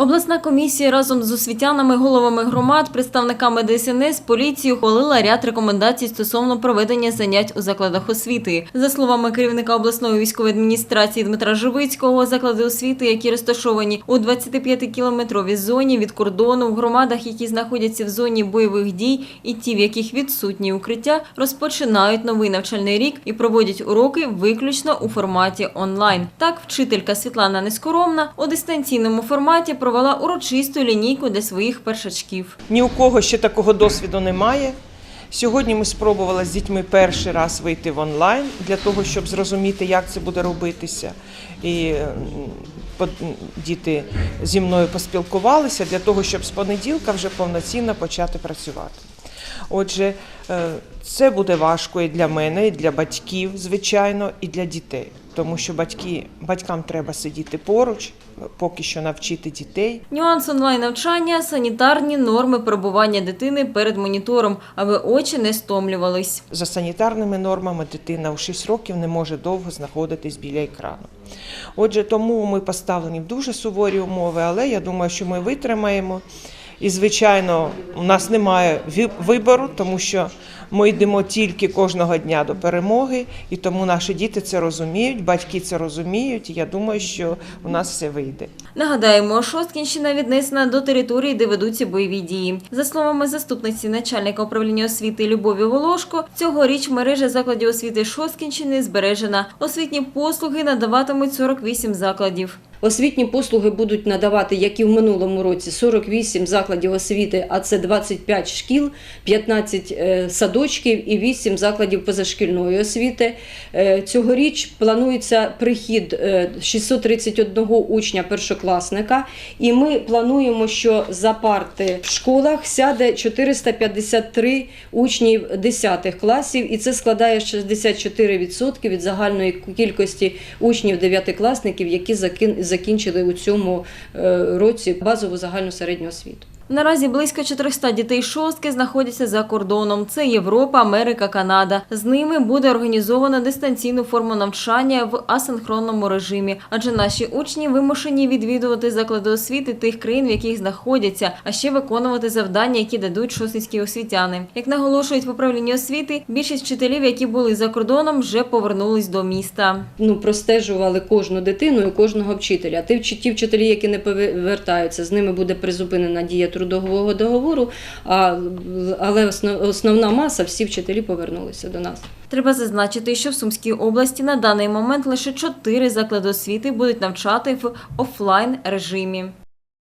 Обласна комісія разом з освітянами, головами громад, представниками ДСНС, поліції ухвалила ряд рекомендацій стосовно проведення занять у закладах освіти. За словами керівника обласної військової адміністрації Дмитра Живицького, заклади освіти, які розташовані у 25-кілометровій зоні від кордону, в громадах, які знаходяться в зоні бойових дій, і ті, в яких відсутні укриття, розпочинають новий навчальний рік і проводять уроки виключно у форматі онлайн. Так, вчителька Світлана Нескоромна у дистанційному форматі провела урочисту лінійку для своїх першачків. Ні у кого ще такого досвіду немає. Сьогодні ми спробували з дітьми перший раз вийти в онлайн для того, щоб зрозуміти, як це буде робитися. І діти зі мною поспілкувалися для того, щоб з понеділка вже повноцінно почати працювати. Отже, е, це буде важко і для мене, і для батьків, звичайно, і для дітей, тому що батьки, батькам треба сидіти поруч, поки що навчити дітей. Нюанс онлайн-навчання – санітарні норми перебування дитини перед монітором, аби очі не стомлювались. За санітарними нормами дитина у 6 років не може довго знаходитись біля екрану. Отже, тому ми поставлені в дуже суворі умови, але я думаю, що ми витримаємо. І, звичайно, у нас немає вибору, тому що ми йдемо тільки кожного дня до перемоги, і тому наші діти це розуміють, батьки це розуміють. І я думаю, що у нас все вийде. Нагадаємо, Шосткінщина віднесена до території, де ведуться бойові дії. За словами заступниці начальника управління освіти Любові Волошко, цьогоріч мережа закладів освіти Шосткінщини збережена. Освітні послуги надаватимуть 48 закладів. Освітні послуги будуть надавати, як і в минулому році, 48 закладів освіти, а це 25 шкіл, 15 е, садочків і 8 закладів позашкільної освіти. Е, Цьогоріч планується прихід е, 631 учня першокласника, і ми плануємо, що за парти в школах сяде 453 учнів 10 класів, і це складає 64% від загальної кількості учнів 9-класників, які закінчили у цьому е, році базову загальну середню освіту. Наразі близько 400 дітей шостки знаходяться за кордоном. Це Європа, Америка, Канада. З ними буде організовано дистанційну форму навчання в асинхронному режимі, адже наші учні вимушені відвідувати заклади освіти тих країн, в яких знаходяться, а ще виконувати завдання, які дадуть шостинські освітяни. Як наголошують в управлінні освіти, більшість вчителів, які були за кордоном, вже повернулись до міста. Ну, простежували кожну дитину і кожного вчителя. Ті, вчи- ті вчителі, які не повертаються, з ними буде призупинена дія трудового договору, а, але основна маса, всі вчителі повернулися до нас. Треба зазначити, що в Сумській області на даний момент лише чотири заклади освіти будуть навчати в офлайн режимі.